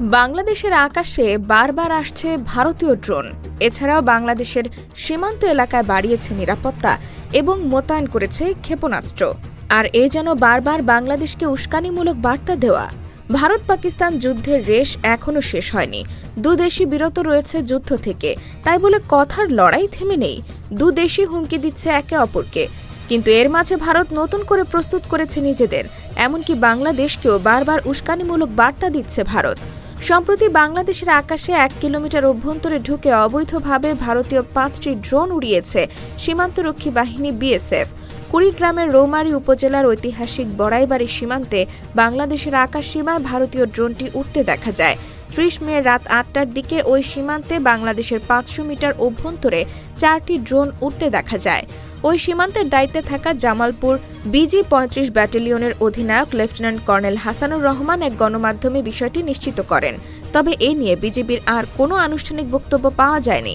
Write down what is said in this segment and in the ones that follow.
বাংলাদেশের আকাশে বারবার আসছে ভারতীয় ড্রোন। এছাড়াও বাংলাদেশের সীমান্ত এলাকায় বাড়িয়েছে নিরাপত্তা এবং মোতায়েন করেছে ক্ষেপণাস্ত্র। আর এ যেন বারবার বাংলাদেশকে উস্কানিমূলক বার্তা দেওয়া। ভারত পাকিস্তান যুদ্ধের রেশ এখনও শেষ হয়নি। দু দেশই বিরত রয়েছে যুদ্ধ থেকে। তাই বলে কথার লড়াই থেমে নেই। দু দেশই হুমকি দিচ্ছে একে অপরকে। কিন্তু এর মাঝে ভারত নতুন করে প্রস্তুত করেছে নিজেদের, এমনকি বাংলাদেশকেও বারবার উস্কানিমূলক বার্তা দিচ্ছে ভারত। সম্প্রতি বাংলাদেশের আকাশে এক কিলোমিটার অভ্যন্তরে ঢুকে অবৈধভাবে ভারতীয় পাঁচটি ড্রোন উড়িয়েছে সীমান্তরক্ষী বাহিনী বিএসএফ। কুড়িগ্রামের রৌমারী উপজেলার ঐতিহাসিক বড়াইবাড়ি সীমান্তে বাংলাদেশের আকাশ সীমায় ভারতীয় ড্রোনটি উঠতে দেখা যায়। ত্রিশ মে রাত আটটার দিকে ওই সীমান্তে বাংলাদেশের পাঁচশো মিটার অভ্যন্তরে চারটি ড্রোন উঠতে দেখা যায়। ওই সীমান্তের দায়িত্বে থাকা জামালপুর বিজি পঁয়ত্রিশ ব্যাটালিয়নের অধিনায়ক লেফটেন্যান্ট কর্নেল হাসানুর রহমান এক গণমাধ্যমে বিষয়টি নিশ্চিত করেন। তবে এ নিয়ে বিজেপির আর কোনো আনুষ্ঠানিক বক্তব্য পাওয়া যায়নি।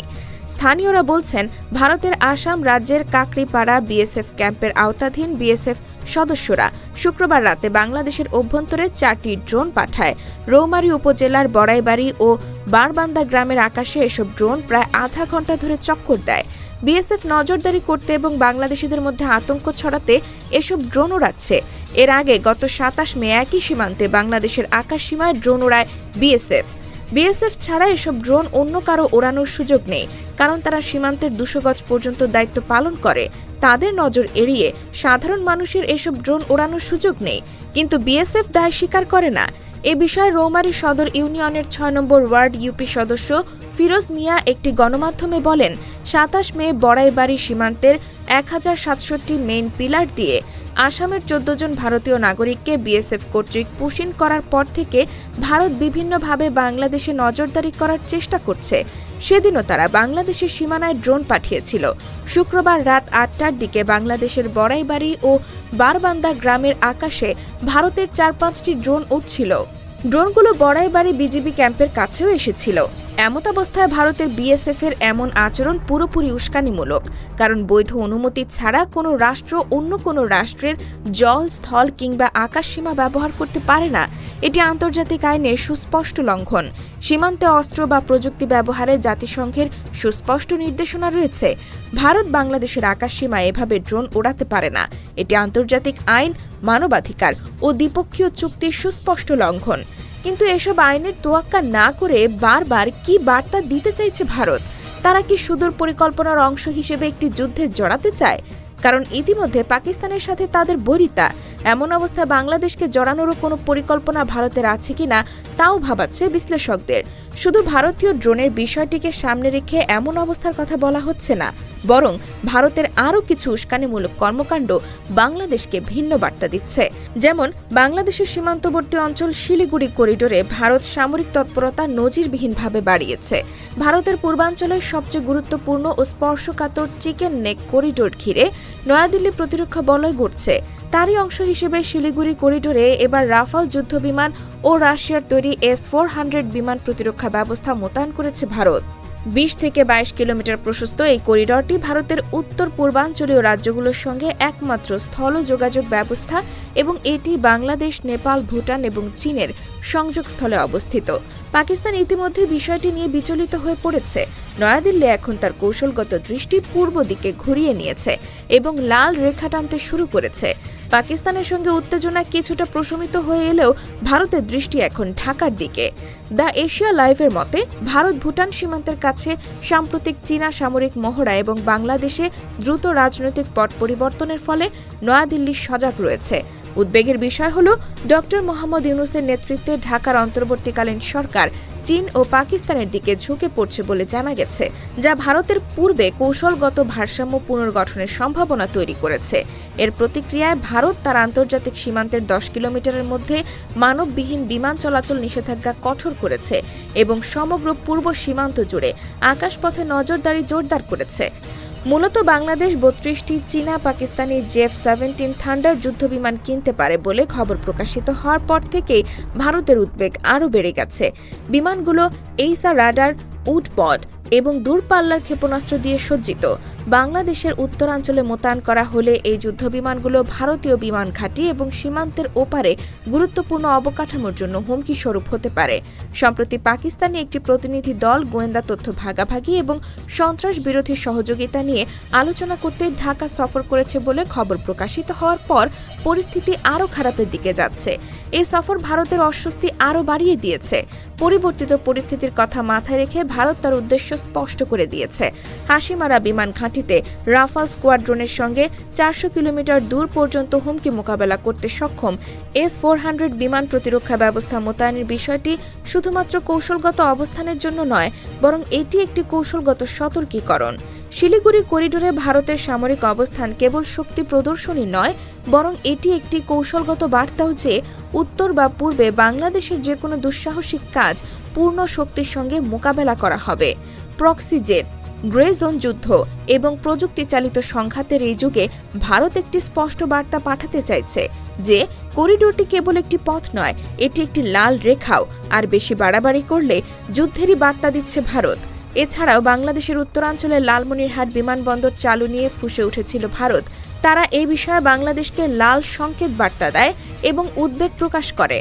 স্থানীয়রা বলছেন, ভারতের আসাম রাজ্যের কাকরিপাড়া বিএসএফ ক্যাম্পের আওতাধীন বিএসএফ সদস্যরা শুক্রবার রাতে বাংলাদেশের অভ্যন্তরে চারটি ড্রোন পাঠায়। রৌমারী উপজেলার বড়াইবাড়ি ও বারবান্দা গ্রামের আকাশে এসব ড্রোন প্রায় আধা ঘণ্টা ধরে চক্কর দেয়। বিএসএফ নজরদারি করতে এবং বাংলাদেশিদের মধ্যে আতঙ্ক ছড়াতে এসব ড্রোন উড়াচ্ছে এর আগে গত সাতাশ মে একই সীমান্তে বাংলাদেশের আকাশ সীমায় ড্রোন উড়ায় বিএসএফ। বিএসএফ ছাড়া এসব ড্রোন অন্য কারও ওড়ানোর সুযোগ নেই, কারণ তারা সীমান্তের দুশো গজ পর্যন্ত দায়িত্ব পালন করে। তাদের নজর এড়িয়ে সাধারণ মানুষের এসব ড্রোন ওড়ানোর সুযোগ নেই। কিন্তু বিএসএফ দায় স্বীকার করে না। এ বিষয়ে রৌমারী সদর ইউনিয়নের ছয় নম্বর ওয়ার্ড ইউপি সদস্য ফিরোজ মিয়া একটি গণমাধ্যমে বলেন, সাতাশ মে বড়াইবাড়ি সীমান্তের এক হাজার সাতষট্টি মেইন পিলার দিয়ে আসামের চোদ্দ জন ভারতীয় নাগরিককে বিএসএফ কর্তৃক পুশিন করার পর থেকে ভারত বিভিন্নভাবে বাংলাদেশে নজরদারি করার চেষ্টা করছে। সেদিনও তারা বাংলাদেশের সীমানায় ড্রোন পাঠিয়েছিল। শুক্রবার রাত আটটার দিকে বাংলাদেশের বড়াইবাড়ি ও বারবান্দা গ্রামের আকাশে ভারতের চার পাঁচটি ড্রোন উঠছিল। ড্রোনগুলো বড়াইবাড়ি বিজিবি ক্যাম্পের কাছেও এসেছিল। এমতাবস্থায় ভারতের বিএসএফ এর এমন আচরণ পুরোপুরি উস্কানিমূলক, কারণ বৈধ অনুমতি ছাড়া কোনো রাষ্ট্র অন্য কোনো রাষ্ট্রের জল, স্থল কিংবা আকাশ সীমা ব্যবহার করতে পারে না। এটি আন্তর্জাতিক আইনের সুস্পষ্ট লঙ্ঘন। সীমান্তে অস্ত্র বা প্রযুক্তি ব্যবহারে জাতিসংঘের সুস্পষ্ট নির্দেশনা রয়েছে। ভারত বাংলাদেশের আকাশ সীমায় এভাবে ড্রোন ওড়াতে পারে না। এটি আন্তর্জাতিক আইন, মানবাধিকার ও দ্বিপক্ষীয় চুক্তির সুস্পষ্ট লঙ্ঘন। কিন্তু এসব আইনের তোয়াক্কা না করে বারবার কি বার্তা দিতে চাইছে ভারত? তারা কি সুদূর পরিকল্পনার অংশ হিসেবে একটি যুদ্ধে জড়াতে চায়? কারণ ইতিমধ্যে পাকিস্তানের সাথে তাদের বরিতা। এমন অবস্থায় বাংলাদেশকে জড়ানোরও কোনো পরিকল্পনা ভারতের আছে কিনা, তাও ভাবাচ্ছে বিশ্লেষকদের। শুধু ভারতীয় ড্রোনের বিষয়টিকে সামনে রেখে এমন অবস্থার কথা বলা হচ্ছে না। বরং ভারতের আরও কিছু উস্কানিমূলক কর্মকাণ্ড বাংলাদেশকে ভিন্ন বার্তা দিচ্ছে। যেমন, বাংলাদেশের সীমান্তবর্তী অঞ্চল শিলিগুড়ি করিডোরে ভারত সামরিক তৎপরতা নজিরবিহীনভাবে বাড়িয়েছে। ভারতের পূর্বাঞ্চলের সবচেয়ে গুরুত্বপূর্ণ ও স্পর্শকাতর চিকেন নেক করিডোর ঘিরে নয়াদিল্লি প্রতিরক্ষা বলয় গড়ছে। তারই অংশ হিসেবে শিলিগুড়ি করিডোরে এবার রাফাল যুদ্ধবিমান ও রাশিয়ার তৈরি এস ফোর হান্ড্রেড বিমান প্রতিরক্ষা ব্যবস্থা মোতায়েন করেছে ভারত। বিশ থেকে বাইশ কিলোমিটার প্রশস্ত এই করিডরটি ভারতের উত্তর পূর্বাঞ্চলীয় রাজ্যগুলোর সঙ্গে একমাত্র স্থল যোগাযোগ ব্যবস্থা এবং এটি বাংলাদেশ, নেপাল, ভুটান এবং চীনের সংযোগস্থলে অবস্থিত। পাকিস্তান ইতিমধ্যে বিষয়টি নিয়ে বিচলিত হয়ে পড়েছে। নয়াদিল্লি এখন তার কৌশলগত দৃষ্টি পূর্ব দিকে ঘুরিয়ে নিয়েছে এবং লাল রেখা টানতে শুরু করেছে। পাকিস্তানের সঙ্গে উত্তেজনা কিছুটা প্রশমিত হয়ে এলেও ভারতের দৃষ্টি এখন ঢাকার দিকে। দ্য এশিয়া লাইভের মতে, ভারত ভুটান সীমান্তের কাছে সাম্প্রতিক চীনা সামরিক মহড়া এবং বাংলাদেশে দ্রুত রাজনৈতিক পট পরিবর্তনের ফলে নয়াদিল্লি সজাগ রয়েছে। উদ্বেগের বিষয় হল, ডক্টর মোহাম্মদ ইউনুসের নেতৃত্বে ঢাকার অন্তর্বর্তীকালীন সরকার চীন ও পাকিস্তানের দিকে ঝুঁকে পড়ছে বলে জানা গেছে, যা ভারতের পূর্বে কৌশলগত ভারসাম্য পুনর্গঠনের সম্ভাবনা তৈরি করেছে। এর প্রতিক্রিয়ায় ভারত তার আন্তর্জাতিক সীমান্তের দশ কিলোমিটারের মধ্যে মানববিহীন বিমান চলাচল নিষেধাজ্ঞা কঠোর করেছে এবং সমগ্র পূর্ব সীমান্ত জুড়ে আকাশপথে নজরদারি জোরদার করেছে। মূলত বাংলাদেশ বত্রিশটি, চীনা, পাকিস্তানি জেফ সেভেন্টিন থান্ডার যুদ্ধ বিমান কিনতে পারে বলে খবর প্রকাশিত হওয়ার পর থেকেই ভারতের উদ্বেগ আরও বেড়ে গেছে। বিমানগুলো এইসা রাডার উডপড এবং দূরপাল্লার ক্ষেপণাস্ত্র দিয়ে সজ্জিত। বাংলাদেশের উত্তরাঞ্চলে মোতায়েন করা হলে এই যুদ্ধবিমানগুলো ভারতীয় বিমান ঘাঁটি এবং সীমান্তের ওপারে গুরুত্বপূর্ণ অবকাঠামোর জন্য হুমকি স্বরূপ হতে পারে। সম্প্রতি পাকিস্তানি একটি প্রতিনিধি দল গোয়েন্দা তথ্য ভাগাভাগি এবং সন্ত্রাস বিরোধী সহযোগিতা নিয়ে আলোচনা করতে ঢাকা সফর করেছে বলে খবর প্রকাশিত হওয়ার পর পরিস্থিতি আরও খারাপের দিকে যাচ্ছে। এই সফর ভারতের অস্বস্তি আরও বাড়িয়ে দিয়েছে। পরিবর্তিত পরিস্থিতির কথা মাথায় রেখে ভারত তার উদ্দেশ্য স্পষ্ট করে দিয়েছে। হাসিমারা বিমান ঘাঁটিতে রাফাল স্কোয়াড্রনের সঙ্গে চারশো কিলোমিটার দূর পর্যন্ত হুমকি মোকাবেলা করতে সক্ষম এস ফোর হান্ড্রেড বিমান প্রতিরক্ষা ব্যবস্থা মোতায়েনের বিষয়টি শুধুমাত্র কৌশলগত অবস্থানের জন্য নয়, বরং এটি একটি কৌশলগত সতর্কীকরণ। শিলিগুড়ি করিডোরে ভারতের সামরিক অবস্থান কেবল শক্তি প্রদর্শনী নয়, বরং এটি একটি কৌশলগত বার্তাও যে উত্তর বা পূর্বে বাংলাদেশের যে কোনো দুঃসাহসিক কাজ পূর্ণ শক্তির সঙ্গে মোকাবেলা করা হবে। প্রক্সি জেট গ্রে জোন যুদ্ধ এবং প্রযুক্তি চালিত সংঘাতের এই যুগে ভারত একটি স্পষ্ট বার্তা পাঠাতে চাইছে যে, করিডোরটি কেবল একটি পথ নয়, এটি একটি লাল রেখাও, আর বেশি বাড়াবাড়ি করলে যুদ্ধেরই বার্তা দিচ্ছে ভারত। এছাড়াও বাংলাদেশের উত্তরাঞ্চলে লালমনিরহাট বিমানবন্দর চালু নিয়ে ফুসে উঠেছিল ভারত। তারা এই বিষয়ে বাংলাদেশকে লাল সংকেত বার্তা দেয় এবং উদ্বেগ প্রকাশ করে।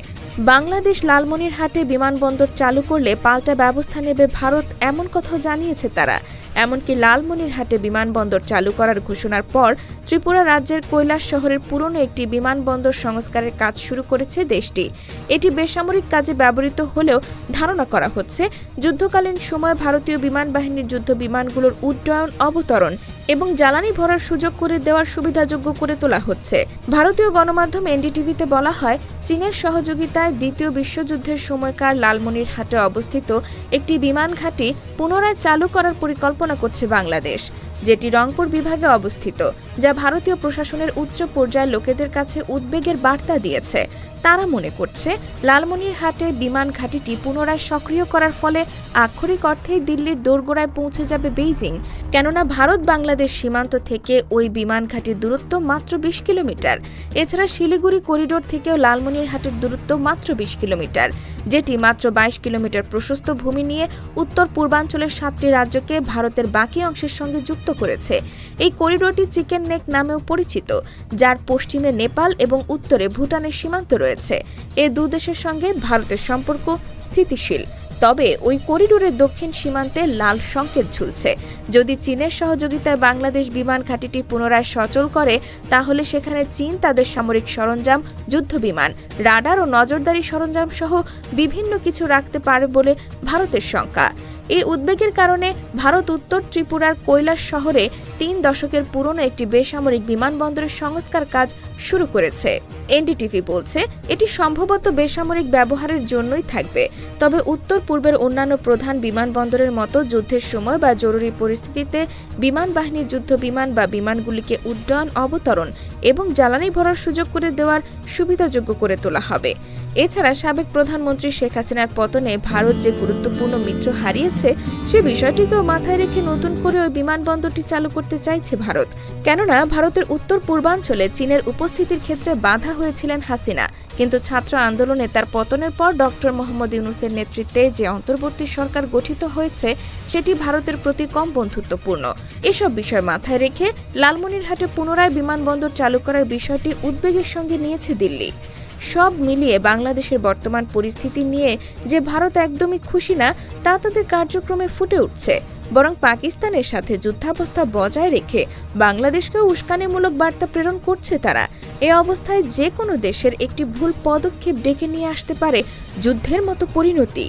বাংলাদেশ লালমনিরহাটে বিমানবন্দর চালু করলে পাল্টা ব্যবস্থা নেবে ভারত এমন কথাও জানিয়েছে তারা। এমনকি লালমনিরহাটে বিমানবন্দর চালু করার ঘোষণার পর ত্রিপুরা রাজ্যের কৈলাস শহরের পুরনো একটি বিমানবন্দর সংস্কারের কাজ শুরু করেছে দেশটি। এটি বেসামরিক কাজে ব্যবহৃত হলেও ধারণা করা হচ্ছে, যুদ্ধকালীন সময়ে ভারতীয় বিমান বাহিনীর যুদ্ধ বিমানগুলোর উড্ডয়ন, অবতরণ এবং জ্বালানি ভরার সুযোগ করে দেওয়ার সুবিধাযোগ্য করে তোলা হচ্ছে। ভারতীয় গণমাধ্যম এনডিটিভিতে বলা হয়, চীনের সহযোগিতায় দ্বিতীয় বিশ্বযুদ্ধের সময়কার লালমনিরহাটে অবস্থিত একটি বিমান ঘাঁটি পুনরায় চালু করার পরিকল্পনা করছে বাংলাদেশ, যেটি রংপুর বিভাগে অবস্থিত, যা ভারতীয় প্রশাসনের উচ্চ পর্যায়ের লোকেদের কাছে উদ্বেগের বার্তা দিয়েছে। তারা মনে করছে লালমনিরহাটে বিমান ঘাঁটিটি পুনরায় সক্রিয় করার ফলে আক্ষরিক অর্থেই দিল্লির দোরগোড়ায় পৌঁছে যাবে বেইজিং, কেননা ভারত বাংলাদেশ সীমান্ত থেকে ওই বিমান ঘাঁটির দূরত্ব মাত্র বিশ কিলোমিটার। এছাড়া শিলিগুড়ি করিডোর থেকেও লালমনিরহাটের দূরত্ব মাত্র বিশ কিলোমিটার। যেটি মাত্র বাইশ কিলোমিটার প্রশস্ত ভূমি নিয়ে উত্তর পূর্বাঞ্চলের সাতটি রাজ্যকে ভারতের বাকি অংশের সঙ্গে যুক্ত করেছে। এই করিডোরটি চিকেন নেক নামেও পরিচিত, যার পশ্চিমে নেপাল এবং উত্তরে ভুটানের সীমান্ত রয়েছে। এ দু দেশের সঙ্গে ভারতের সম্পর্ক স্থিতিশীল। তবে ওই করিডোরের দক্ষিণ সীমান্তে লাল সংকেত ঝুলছে। যদি চীনের সহযোগিতায় বাংলাদেশ বিমান ঘাঁটিটি পুনরায় সচল করে, তাহলে সেখানে চীন তাদের সামরিক সরঞ্জাম, যুদ্ধ বিমান, রাডার ও নজরদারি সরঞ্জাম সহ বিভিন্ন কিছু রাখতে পারে বলে ভারতের শঙ্কা। এই উদ্বেগের কারণে ভারত উত্তর ত্রিপুরার কৈলাস শহরে তিন দশকের পুরনো একটি বেসামরিক বিমানবন্দরের সংস্কার কাজ শুরু করেছে। এনডিটিভি বলছে, এটি সম্ভবত বেসামরিক ব্যবহারের জন্যই থাকবে। তবে উত্তর পূর্বের অন্যান্য প্রধান বিমানবন্দরের মতো যুদ্ধের সময় বা জরুরি পরিস্থিতিতে বিমান বাহিনীর যুদ্ধ বিমান বা বিমানগুলিকে উড্ডয়ন, অবতরণ এবং জ্বালানি ভরার সুযোগ করে দেওয়ার সুবিধাযোগ্য করে তোলা হবে। এছাড়া সাবেক প্রধানমন্ত্রী শেখ হাসিনার পতনে ভারত যে গুরুত্বপূর্ণ মিত্র হারিয়েছে সে বিষয়টিকেও মাথায় রেখে নতুন করে ওই বিমানবন্দরটি চালু করতে চাইছে ভারত। কেননা, ভারতের উত্তর পূর্বাঞ্চলে চীনের উপস্থিতির ক্ষেত্রে বাধা হয়েছিলেন হাসিনা। কিন্তু ছাত্র আন্দোলনে তার পতনের পর ডক্টর মোহাম্মদ ইউনুসের নেতৃত্বে যে অন্তর্বর্তী সরকার গঠিত হয়েছে, সেটি ভারতের প্রতি কম বন্ধুত্বপূর্ণ। এসব বিষয় মাথায় রেখে লালমনিরহাটে পুনরায় বিমানবন্দর চালু করার বিষয়টি উদ্বেগের সঙ্গে নিয়েছে দিল্লি। সব মিলিয়ে বাংলাদেশের বর্তমান পরিস্থিতি নিয়ে যে ভারত একদমই খুশি না, তা তাদের কার্যক্রমে ফুটে উঠছে। বরং পাকিস্তানের সাথে যুদ্ধাবস্থা বজায় রেখে বাংলাদেশকে উস্কানিমূলক বার্তা প্রেরণ করছে তারা। এ অবস্থায় যে কোনো দেশের একটি ভুল পদক্ষেপ ডেকে নিয়ে আসতে পারে যুদ্ধের মতো পরিণতি।